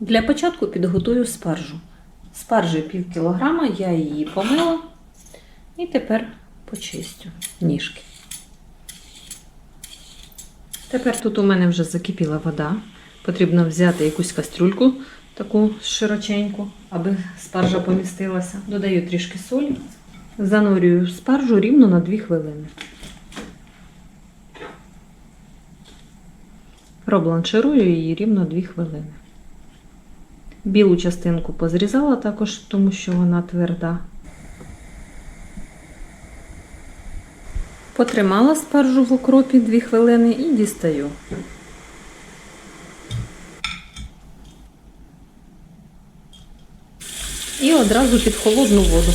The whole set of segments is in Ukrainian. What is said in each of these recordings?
Для початку підготую спаржу. Спаржі пів кілограма, я її помила і тепер почистю ніжки. Тепер тут у мене вже закипіла вода. Потрібно взяти якусь кастрюльку, таку широченьку, аби спаржа помістилася. Додаю трішки солі, занурюю спаржу рівно на 2 хвилини. Пробланширую її рівно 2 хвилини. Білу частинку позрізала також, тому що вона тверда. Потримала спаржу в окропі 2 хвилини і дістаю. І одразу під холодну воду.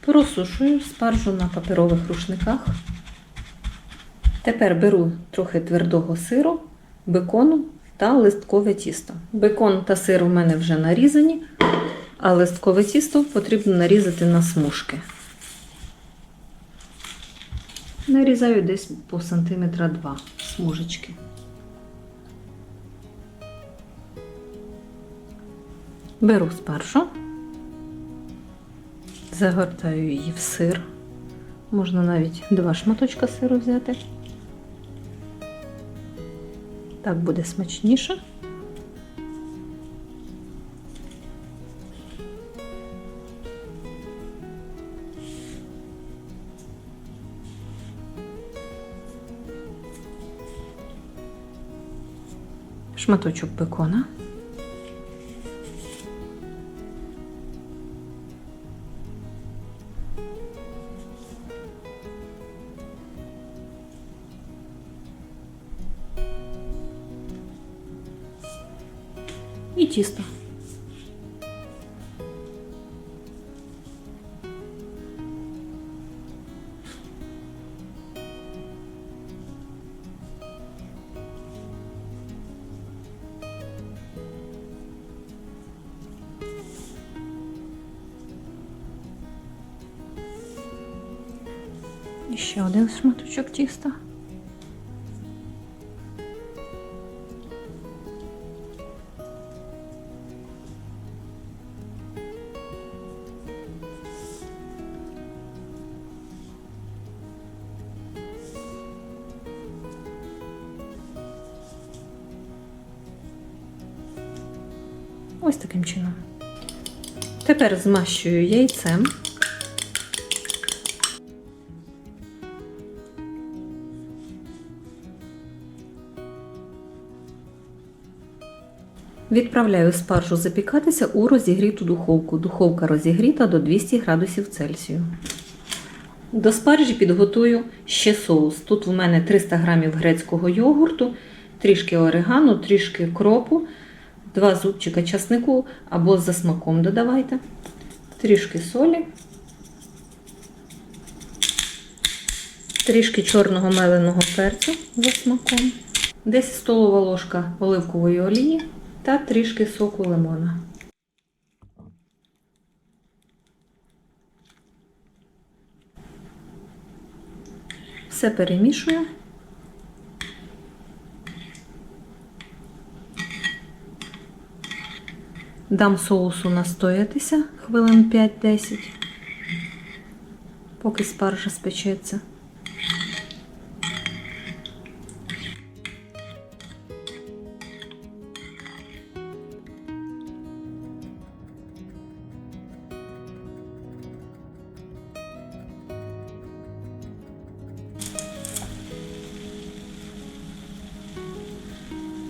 Просушую спаржу на паперових рушниках. Тепер беру трохи твердого сиру, бекону та листкове тісто. Бекон та сир у мене вже нарізані, а листкове тісто потрібно нарізати на смужки. Нарізаю десь по сантиметра два смужечки. Беру спаржу, загортаю її в сир. Можна навіть два шматочка сиру взяти. Так буде смачніше. Шматочок бекона. І тісто. І ще один шматочок тіста. Ось таким чином. Тепер змащую яйцем. Відправляю спаржу запікатися у розігріту духовку. Духовка розігріта до 200 градусів Цельсію. До спаржі підготую ще соус. Тут в мене 300 грамів грецького йогурту, трішки оригану, трішки кропу, два зубчика часнику або за смаком додавайте, трішки солі, трішки чорного меленого перцю за смаком, десь столова ложка оливкової олії та трішки соку лимона. Все перемішую. Дам соусу настоятися хвилин 5-10, поки спаржа спечеться.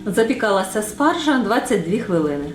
Запікалася спаржа 22 хвилини.